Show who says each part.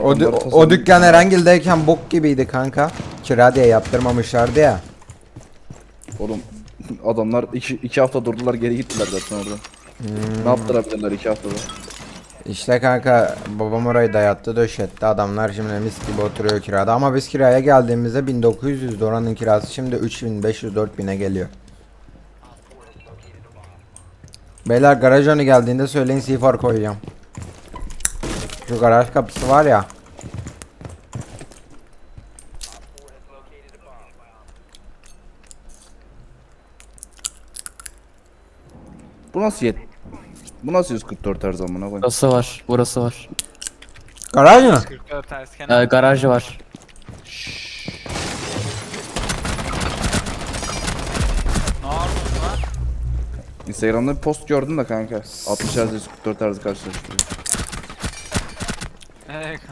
Speaker 1: O, dü- o dükkan Erengil'deyken bok gibiydi kanka. Kira diye yaptırmamışlardı ya.
Speaker 2: Oğlum adamlar iki, iki hafta durdular geri gittiler zaten orada.
Speaker 1: Hmm.
Speaker 2: Ne yaptırabilirler iki haftada?
Speaker 1: İşte kanka babam orayı dayattı döşetti. Adamlar şimdi mis gibi oturuyor kirada. Ama biz kiraya geldiğimizde 1900 oranın kirası şimdi 3500-4000'e geliyor. Beyler garaj önü geldiğinde söyleyin C4 koyacağım. Şu garaj kapısı var ya.
Speaker 2: Bu nasıl yet? Bu nasıl 144 her zaman koyayım?
Speaker 3: Burası var. Burası var.
Speaker 1: Garaj mı?
Speaker 4: 44 ters
Speaker 3: Ee, garaj var.
Speaker 4: ne yapıyorsun lan?
Speaker 2: Instagram'da bir post gördüm de kanka. 60 Hz 144 Hz karşılaştırıyor.
Speaker 4: Eee kanka.